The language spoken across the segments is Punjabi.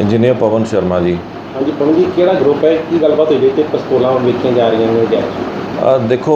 ਇੰਜੀਨੀਅਰ ਪਵਨ ਸ਼ਰਮਾ ਜੀ। ਹਾਂਜੀ ਪਵਨ ਜੀ ਕਿਹੜਾ ਗਰੁੱਪ ਹੈ? ਕੀ ਗੱਲਬਾਤ ਹੋਈ ਤੇ ਪਿਸਤੌਲਾਂ ਵੇਚੀਆਂ ਜਾ ਰਹੀਆਂ ਨੇ ਜਾਂ ਦੇਖੋ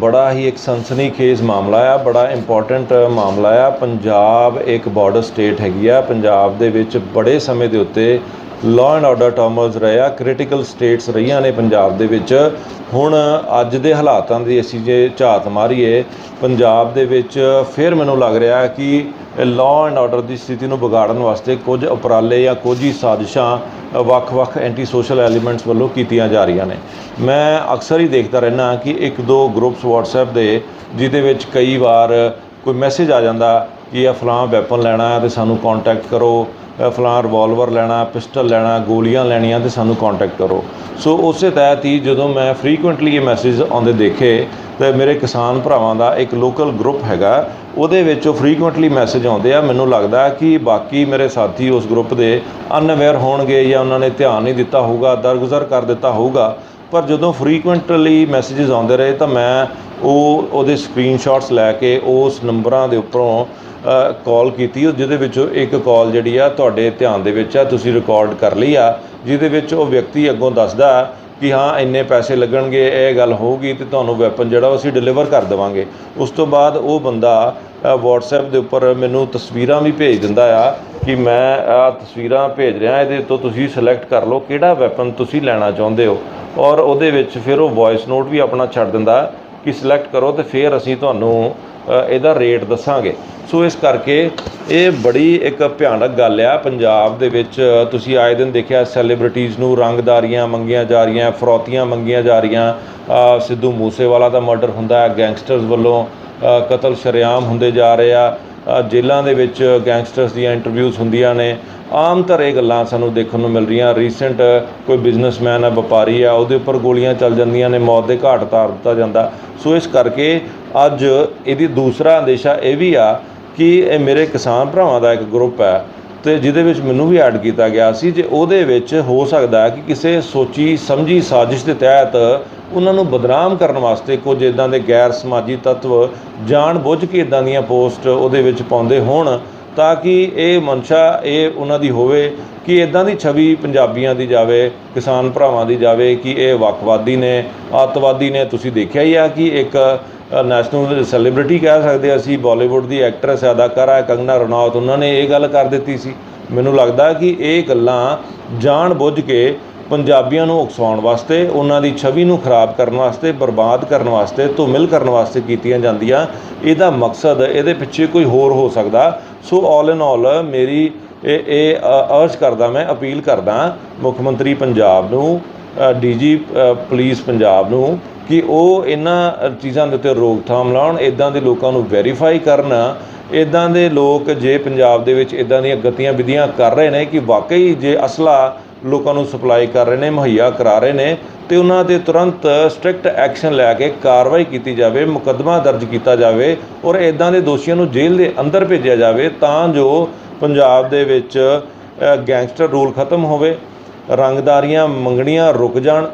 ਬੜਾ ਹੀ ਇੱਕ ਸਨਸਨੀਖੇਜ਼ ਮਾਮਲਾ ਆ ਬੜਾ ਇੰਪੋਰਟੈਂਟ ਮਾਮਲਾ ਆ। ਪੰਜਾਬ ਇੱਕ ਬਾਰਡਰ ਸਟੇਟ ਹੈਗੀ ਆ। ਪੰਜਾਬ ਦੇ ਵਿੱਚ ਬੜੇ ਸਮੇਂ ਦੇ ਉੱਤੇ ਲਾਅ ਐਂਡ ਆਰਡਰ ਟਰਮਰਸ ਰਹੇ ਆ ਕ੍ਰਿਟੀਕਲ ਸਟੇਟਸ ਰਹੀਆਂ ਨੇ ਪੰਜਾਬ ਦੇ ਵਿੱਚ। ਹੁਣ ਅੱਜ ਦੇ ਹਾਲਾਤਾਂ ਦੀ ਅਸੀਂ ਜੇ ਝਾਤ ਮਾਰੀਏ, ਪੰਜਾਬ ਦੇ ਵਿੱਚ ਫਿਰ ਮੈਨੂੰ ਲੱਗ ਰਿਹਾ ਕਿ ਲਾਅ ਐਂਡ ਆਰਡਰ ਦੀ ਸਥਿਤੀ ਨੂੰ ਵਿਗਾੜਨ ਵਾਸਤੇ ਕੁਝ ਉਪਰਾਲੇ ਜਾਂ ਕੁਝ ਹੀ ਸਾਜ਼ਿਸ਼ਾਂ ਵੱਖ-ਵੱਖ ਐਂਟੀ ਸੋਸ਼ਲ ਐਲੀਮੈਂਟਸ ਵੱਲੋਂ ਕੀਤੀਆਂ ਜਾ ਰਹੀਆਂ ਨੇ। ਮੈਂ ਅਕਸਰ ਹੀ ਦੇਖਦਾ ਰਹਿਣਾ ਕਿ ਇੱਕ ਦੋ ਗਰੁੱਪਸ WhatsApp ਦੇ, ਜਿਹਦੇ ਵਿੱਚ ਕਈ ਵਾਰ ਕੋਈ ਮੈਸੇਜ ਆ ਜਾਂਦਾ ਕਿ ਇਹ ਫਲਾਂ ਵੈਪਨ ਲੈਣਾ ਹੈ ਤੇ ਸਾਨੂੰ ਕੰਟੈਕਟ ਕਰੋ। ਇਹ ਫਲਾਂ ਰਿਵਾਲਵਰ ਲੈਣਾ ਪਿਸਟਲ ਲੈਣਾ, ਗੋਲੀਆਂ ਲੈਣੀਆਂ ਤੇ ਸਾਨੂੰ ਕੰਟੈਕਟ ਕਰੋ। ਸੋ ਉਸੇ ਤਹਿਤ ਹੀ ਜਦੋਂ ਮੈਂ ਫ੍ਰੀਕੁਐਂਟਲੀ ਇਹ ਮੈਸੇਜ ਆਉਂਦੇ ਦੇਖੇ, ਤੇ ਮੇਰੇ ਕਿਸਾਨ ਭਰਾਵਾਂ ਦਾ ਇੱਕ ਲੋਕਲ ਗਰੁੱਪ ਹੈਗਾ, ਉਹਦੇ ਵਿੱਚ ਉਹ ਫ੍ਰੀਕੁਐਂਟਲੀ ਮੈਸੇਜ ਆਉਂਦੇ ਆ। ਮੈਨੂੰ ਲੱਗਦਾ ਕਿ ਬਾਕੀ ਮੇਰੇ ਸਾਥੀ ਉਸ ਗਰੁੱਪ ਦੇ ਅਨਅਵੇਅਰ ਹੋਣਗੇ ਜਾਂ ਉਹਨਾਂ ਨੇ ਧਿਆਨ ਨਹੀਂ ਦਿੱਤਾ ਹੋਊਗਾ, ਦਰਗੁਜ਼ਰ ਕਰ ਦਿੱਤਾ ਹੋਊਗਾ। ਪਰ ਜਦੋਂ ਫ੍ਰੀਕੁਐਂਟਲੀ ਮੈਸੇजेस ਆਉਂਦੇ ਰਹੇ ਤਾਂ ਮੈਂ ਉਹ, ਉਹਦੇ ਸਕਰੀਨਸ਼ਾਟਸ ਲੈ ਕੇ ਉਸ ਨੰਬਰਾਂ ਦੇ ਉੱਪਰੋਂ ਕਾਲ ਕੀਤੀ ਜਿਹਦੇ ਵਿੱਚੋਂ ਇੱਕ ਕਾਲ ਜਿਹੜੀ ਆ ਤੁਹਾਡੇ ਧਿਆਨ ਦੇ ਵਿੱਚ ਆ ਤੁਸੀਂ ਰਿਕਾਰਡ ਕਰ ਲਈ ਆ ਜਿਹਦੇ ਵਿੱਚ ਉਹ ਵਿਅਕਤੀ ਅੱਗੋਂ ਦੱਸਦਾ ਕਿ ਹਾਂ ਇੰਨੇ ਪੈਸੇ ਲੱਗਣਗੇ ਇਹ ਗੱਲ ਹੋਊਗੀ ਤੇ ਤੁਹਾਨੂੰ ਵੈਪਨ ਜਿਹੜਾ ਉਹ ਅਸੀਂ ਡਿਲੀਵਰ ਕਰ ਦੇਵਾਂਗੇ। ਉਸ ਤੋਂ ਬਾਅਦ ਉਹ ਬੰਦਾ ਅ, WhatsApp ਦੇ ਉੱਪਰ ਮੈਨੂੰ ਤਸਵੀਰਾਂ ਵੀ ਭੇਜ ਦਿੰਦਾ ਆ ਕਿ ਮੈਂ ਆ ਤਸਵੀਰਾਂ ਭੇਜ ਰਿਹਾ ਇਹਦੇ ਤੋਂ ਤੁਸੀਂ ਸਿਲੈਕਟ ਕਰ ਲਓ ਕਿਹੜਾ ਵੈਪਨ ਤੁਸੀਂ ਲੈਣਾ ਚਾਹੁੰਦੇ ਹੋ। ਔਰ ਉਹਦੇ ਵਿੱਚ ਫਿਰ ਉਹ ਵੌਇਸ ਨੋਟ ਵੀ ਆਪਣਾ ਛੱਡ ਦਿੰਦਾ ਕਿ ਸਿਲੈਕਟ ਕਰੋ ਤੇ ਫਿਰ ਅਸੀਂ ਤੁਹਾਨੂੰ ਇਹਦਾ ਰੇਟ ਦੱਸਾਂਗੇ। ਸੋ ਇਸ ਕਰਕੇ ਇਹ ਬੜੀ ਇੱਕ ਭਿਆਨਕ ਗੱਲ ਆ। ਪੰਜਾਬ ਦੇ ਵਿੱਚ ਤੁਸੀਂ ਆਏ ਦਿਨ ਦੇਖਿਆ ਸੈਲੀਬ੍ਰਿਟੀਜ਼ ਨੂੰ ਰੰਗਦਾਰੀਆਂ ਮੰਗੀਆਂ ਜਾ ਰਹੀਆਂ, ਫਰੋਤੀਆਂ ਮੰਗੀਆਂ ਜਾ ਰਹੀਆਂ। ਸਿੱਧੂ ਮੂਸੇਵਾਲਾ ਦਾ ਮਰਡਰ ਹੁੰਦਾ ਹੈ, ਗੈਂਗਸਟਰਸ ਵੱਲੋਂ ਕਤਲ ਸ਼ਰੇਆਮ ਹੁੰਦੇ ਜਾ ਰਹੇ ਆ। ਜੇਲ੍ਹਾਂ ਦੇ ਵਿੱਚ ਗੈਂਗਸਟਰਸ ਦੀਆਂ ਇੰਟਰਵਿਊਜ਼ ਹੁੰਦੀਆਂ ਨੇ। ਆਮ ਤਰ ਇਹ ਗੱਲਾਂ ਸਾਨੂੰ ਦੇਖਣ ਨੂੰ ਮਿਲ ਰਹੀਆਂ। ਰੀਸੈਂਟ ਕੋਈ ਬਿਜ਼ਨਸਮੈਨ ਆ, ਵਪਾਰੀ ਆ, ਉਹਦੇ ਉੱਪਰ ਗੋਲੀਆਂ ਚੱਲ ਜਾਂਦੀਆਂ ਨੇ, ਮੌਤ ਦੇ ਘਾਟ ਉਤਾਰ ਦਿੱਤਾ ਜਾਂਦਾ। ਸੋ ਇਸ ਕਰਕੇ ਅੱਜ ਇਹਦੀ ਦੂਸਰਾ ਅੰਦੇਸ਼ਾ ਇਹ ਵੀ ਆ ਕਿ ਇਹ ਮੇਰੇ ਕਿਸਾਨ ਭਰਾਵਾਂ ਦਾ ਇੱਕ ਗਰੁੱਪ ਹੈ ਤੇ ਜਿਹਦੇ ਵਿੱਚ ਮੈਨੂੰ ਵੀ ਐਡ ਕੀਤਾ ਗਿਆ ਸੀ ਜੇ ਉਹਦੇ ਵਿੱਚ ਹੋ ਸਕਦਾ ਕਿ ਕਿਸੇ ਸੋਚੀ ਸਮਝੀ ਸਾਜ਼ਿਸ਼ ਦੇ ਤਹਿਤ ਉਹਨਾਂ ਨੂੰ ਬਦਨਾਮ ਕਰਨ ਵਾਸਤੇ ਕੁਝ ਇਦਾਂ ਦੇ ਗੈਰ ਸਮਾਜੀ ਤੱਤਵ ਜਾਣ ਬੁੱਝ ਕੇ ਇਦਾਂ ਦੀਆਂ ਪੋਸਟ ਉਹਦੇ ਵਿੱਚ ਪਾਉਂਦੇ ਹੋਣ ਤਾਂ ਕਿ ਇਹ ਮਨਸ਼ਾ ਇਹ ਉਹਨਾਂ ਦੀ ਹੋਵੇ ਕਿ ਇਦਾਂ ਦੀ ਛਵੀ ਪੰਜਾਬੀਆਂ ਦੀ ਜਾਵੇ, ਕਿਸਾਨ ਭਰਾਵਾਂ ਦੀ ਜਾਵੇ ਕਿ ਇਹ ਵੱਖਵਾਦੀ ਨੇ, ਅੱਤਵਾਦੀ ਨੇ। ਤੁਸੀਂ ਦੇਖਿਆ ਹੀ ਆ ਕਿ ਇੱਕ ਨੈਸ਼ਨਲ ਸੈਲੀਬ੍ਰਿਟੀ ਕਹਿ ਸਕਦੇ ਅਸੀਂ ਬਾਲੀਵੁੱਡ ਦੀ ਐਕਟਰੈਸ ਅਦਾਕਾਰਾ ਕੰਗਨਾ ਰਣੌਤ, ਉਹਨਾਂ ਨੇ ਇਹ ਗੱਲ ਕਰ ਦਿੱਤੀ ਸੀ। ਮੈਨੂੰ ਲੱਗਦਾ ਕਿ ਇਹ ਗੱਲਾਂ ਜਾਣ ਬੁੱਝ ਕੇ ਪੰਜਾਬੀਆਂ ਨੂੰ ਉਕਸਾਉਣ ਵਾਸਤੇ, ਉਹਨਾਂ ਦੀ ਛਵੀ ਨੂੰ ਖਰਾਬ ਕਰਨ ਵਾਸਤੇ, ਬਰਬਾਦ ਕਰਨ ਵਾਸਤੇ, ਧੁਮਿਲ ਕਰਨ ਵਾਸਤੇ ਕੀਤੀਆਂ ਜਾਂਦੀਆਂ। ਇਹਦਾ ਮਕਸਦ ਇਹਦੇ ਪਿੱਛੇ ਕੋਈ ਹੋਰ ਹੋ ਸਕਦਾ। ਸੋ ਆਲ ਇਨ ਆਲ ਮੇਰੀ ਇਹ ਇਹ ਅਰਜ ਕਰਦਾ, ਮੈਂ ਅਪੀਲ ਕਰਦਾ ਮੁੱਖ ਮੰਤਰੀ ਪੰਜਾਬ ਨੂੰ ਡੀਜੀ ਪੁਲਿਸ ਪੰਜਾਬ ਨੂੰ ਕਿ ਉਹ ਇਹਨਾਂ ਚੀਜ਼ਾਂ ਦੇ ਉੱਤੇ ਰੋਕਥਾਮ ਲਾਉਣ ਇਦਾਂ ਦੇ ਲੋਕਾਂ ਨੂੰ ਵੈਰੀਫਾਈ ਕਰਨ ਇਦਾਂ ਦੇ ਲੋਕ ਜੇ ਪੰਜਾਬ ਦੇ ਵਿੱਚ ਇਦਾਂ ਦੀਆਂ ਗਤੀਆਂ ਵਿਧੀਆਂ ਕਰ ਰਹੇ ਨੇ ਕਿ ਵਾਕਈ ਜੇ ਅਸਲਾ ਲੋਕਾਂ ਨੂੰ ਸਪਲਾਈ ਕਰ ਰਹੇ ਨੇ, ਮੁਹੱਈਆ ਕਰਾ ਰਹੇ ਨੇ, ਤੇ ਉਹਨਾਂ ਤੇ ਤੁਰੰਤ ਸਟ੍ਰਿਕਟ ਐਕਸ਼ਨ ਲੈ ਕੇ ਕਾਰਵਾਈ ਕੀਤੀ ਜਾਵੇ, ਮੁਕੱਦਮਾ ਦਰਜ ਕੀਤਾ ਜਾਵੇ ਔਰ ਇਦਾਂ ਦੇ ਦੋਸ਼ੀਆਂ ਨੂੰ ਜੇਲ੍ਹ ਦੇ ਅੰਦਰ ਭੇਜਿਆ ਜਾਵੇ ਤਾਂ ਜੋ ਪੰਜਾਬ ਦੇ ਵਿੱਚ ਗੈਂਗਸਟਰ ਰੂਲ ਖਤਮ ਹੋਵੇ। ਰੰਗਦਾਰੀਆਂ ਮੰਗਣੀਆਂ ਰੁਕ ਜਾਣ,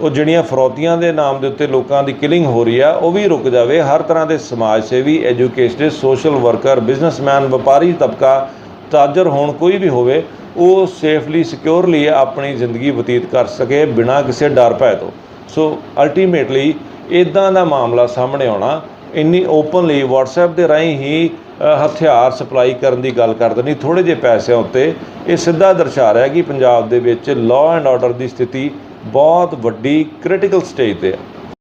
ਉਹ ਜਿਹੜੀਆਂ ਫਰੌਤੀਆਂ ਦੇ ਨਾਮ ਦੇ ਉੱਤੇ ਲੋਕਾਂ ਦੀ ਕਿਲਿੰਗ ਹੋ ਰਹੀ ਆ, ਉਹ ਵੀ ਰੁਕ ਜਾਵੇ। ਹਰ ਤਰ੍ਹਾਂ ਦੇ ਸਮਾਜ ਸੇਵੀ, ਐਜੂਕੇਟਡ, ਸੋਸ਼ਲ ਵਰਕਰ, ਬਿਜ਼ਨਸਮੈਨ, ਵਪਾਰੀ ਤਬਕਾ ਤਾਜਰ ਹੋਣ ਕੋਈ ਵੀ ਹੋਵੇ, ਉਹ ਸੇਫਲੀ, ਸਿਕਿਉਰਲੀ ਆਪਣੀ ਜ਼ਿੰਦਗੀ ਬਤੀਤ ਕਰ ਸਕੇ ਬਿਨਾਂ ਕਿਸੇ ਡਰ ਭੈ ਤੋਂ। ਸੋ ਅਲਟੀਮੇਟਲੀ ਇਦਾਂ ਦਾ ਮਾਮਲਾ ਸਾਹਮਣੇ ਆਉਣਾ, ਇੰਨੀ ਓਪਨਲੀ WhatsApp ਦੇ ਰਾਹੀਂ ਹੀ ਹਥਿਆਰ ਸਪਲਾਈ ਕਰਨ ਦੀ ਗੱਲ ਕਰ ਦੇਣੀ ਥੋੜੇ ਜਿਹੇ ਪੈਸਿਆਂ ਉੱਤੇ ਇਹ ਸਿੱਧਾ ਦਰਸਾ ਰਿਹਾ ਕਿ ਪੰਜਾਬ ਦੇ ਵਿੱਚ ਲਾਅ ਐਂਡ ਆਰਡਰ ਦੀ ਸਥਿਤੀ ਬਹੁਤ ਵੱਡੀ ਕ੍ਰਿਟੀਕਲ ਸਟੇਜ ਤੇ ਹੈ